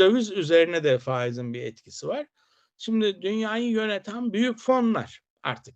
döviz üzerine de faizin bir etkisi var. Şimdi dünyayı yöneten büyük fonlar artık.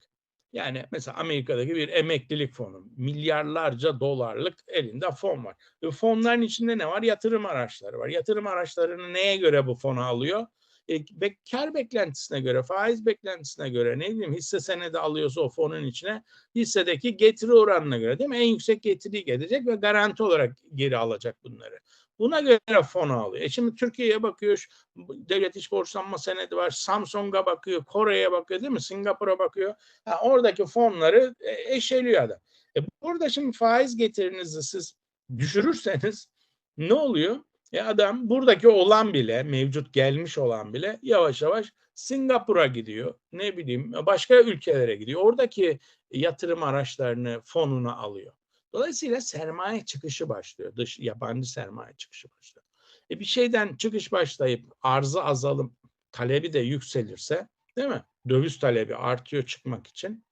Yani mesela Amerika'daki bir emeklilik fonu. Milyarlarca dolarlık elinde fon var. Ve fonların içinde ne var? Yatırım araçları var. Yatırım araçlarını neye göre bu fonu alıyor? E, kar beklentisine göre, faiz beklentisine göre ne bileyim hisse senedi alıyorsa o fonun içine hissedeki getiri oranına göre değil mi? En yüksek getiriyi gelecek ve garanti olarak geri alacak bunları. Buna göre fonu alıyor. E şimdi Türkiye'ye bakıyor, devlet iş borçlanma senedi var, Samsung'a bakıyor, Kore'ye bakıyor değil mi? Singapur'a bakıyor. Ha, oradaki fonları e, eşeliyor adam. E burada şimdi faiz getirinizi siz düşürürseniz ne oluyor? E adam buradaki olan bile, mevcut gelmiş olan bile yavaş yavaş Singapur'a gidiyor. Ne bileyim başka ülkelere gidiyor. Oradaki yatırım araçlarını fonuna alıyor. Dolayısıyla sermaye çıkışı başlıyor. Dış yabancı sermaye çıkışı başlıyor. E bir şeyden çıkış başlayıp arzı azalıp talebi de yükselirse değil mi? Döviz talebi artıyor çıkmak için.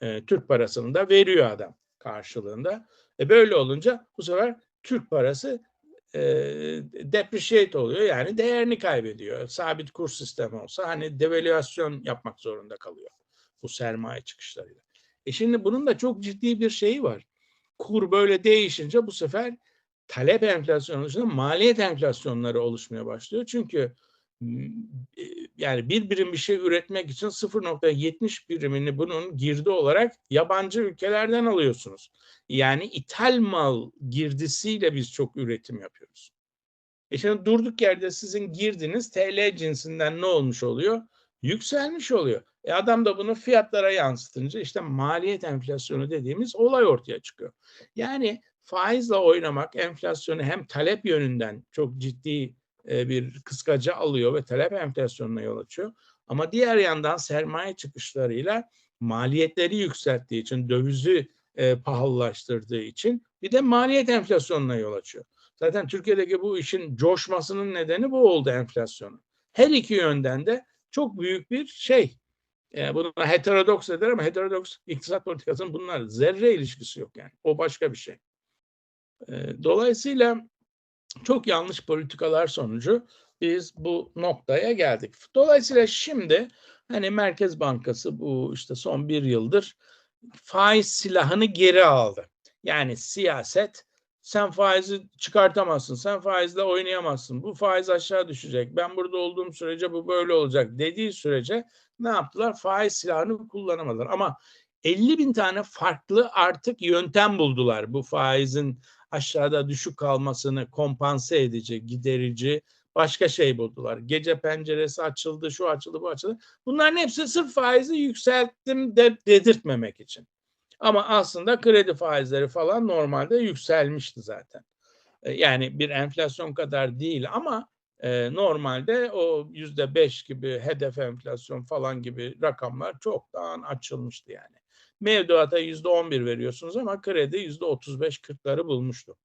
E, Türk parasını da veriyor adam karşılığında. E böyle olunca bu sefer Türk parası e, depreciate oluyor yani değerini kaybediyor. Sabit kur sistemi olsa hani devalüasyon yapmak zorunda kalıyor bu sermaye çıkışlarıyla. E şimdi bunun da çok ciddi bir şeyi var. Kur böyle değişince bu sefer talep enflasyonu dışında maliyet enflasyonları oluşmaya başlıyor. Çünkü yani bir birim bir şey üretmek için 0.70 birimini bunun girdi olarak yabancı ülkelerden alıyorsunuz. Yani ithal mal girdisiyle biz çok üretim yapıyoruz. E şimdi durduk yerde sizin girdiniz TL cinsinden ne olmuş oluyor? Yükselmiş oluyor. E adam da bunu fiyatlara yansıtınca işte maliyet enflasyonu dediğimiz olay ortaya çıkıyor. Yani faizle oynamak enflasyonu hem talep yönünden çok ciddi e, bir kıskacı alıyor ve talep enflasyonuna yol açıyor. Ama diğer yandan sermaye çıkışlarıyla maliyetleri yükselttiği için, dövizi e, pahalılaştırdığı için bir de maliyet enflasyonuna yol açıyor. Zaten Türkiye'deki bu işin coşmasının nedeni bu oldu enflasyonu. Her iki yönden de çok büyük bir şey. E, bunu heterodoks eder ama heterodoks iktisat politikasının bunlar zerre ilişkisi yok yani. O başka bir şey. E, dolayısıyla çok yanlış politikalar sonucu biz bu noktaya geldik. Dolayısıyla şimdi hani Merkez Bankası bu işte son bir yıldır faiz silahını geri aldı. Yani siyaset sen faizi çıkartamazsın, sen faizle oynayamazsın, bu faiz aşağı düşecek, ben burada olduğum sürece bu böyle olacak dediği sürece ne yaptılar? Faiz silahını kullanamadılar. Ama 50 bin tane farklı artık yöntem buldular bu faizin aşağıda düşük kalmasını kompanse edici, giderici başka şey buldular. Gece penceresi açıldı, şu açıldı, bu açıldı. Bunların hepsi sırf faizi yükselttim de dedirtmemek için. Ama aslında kredi faizleri falan normalde yükselmişti zaten. E, yani bir enflasyon kadar değil ama e, normalde o yüzde beş gibi hedef enflasyon falan gibi rakamlar çoktan açılmıştı yani. Mevduata yüzde on bir veriyorsunuz ama kredi yüzde otuz beş kırkları bulmuştu.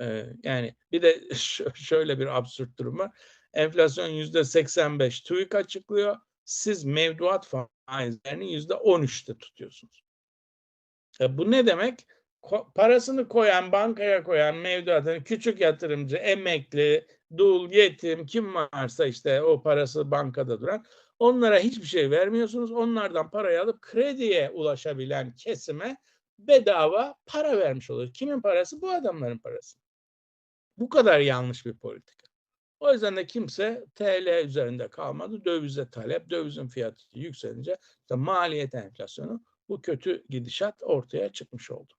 Ee, yani bir de şöyle bir absürt durum var. Enflasyon yüzde seksen beş TÜİK açıklıyor. Siz mevduat faizlerini yüzde on üçte tutuyorsunuz. E bu ne demek? Ko parasını koyan, bankaya koyan mevduatını küçük yatırımcı, emekli, dul, yetim kim varsa işte o parası bankada duran onlara hiçbir şey vermiyorsunuz. Onlardan parayı alıp krediye ulaşabilen kesime bedava para vermiş oluyor. Kimin parası? Bu adamların parası. Bu kadar yanlış bir politika. O yüzden de kimse TL üzerinde kalmadı. Dövize talep, dövizin fiyatı yükselince işte maliyet enflasyonu bu kötü gidişat ortaya çıkmış oldu.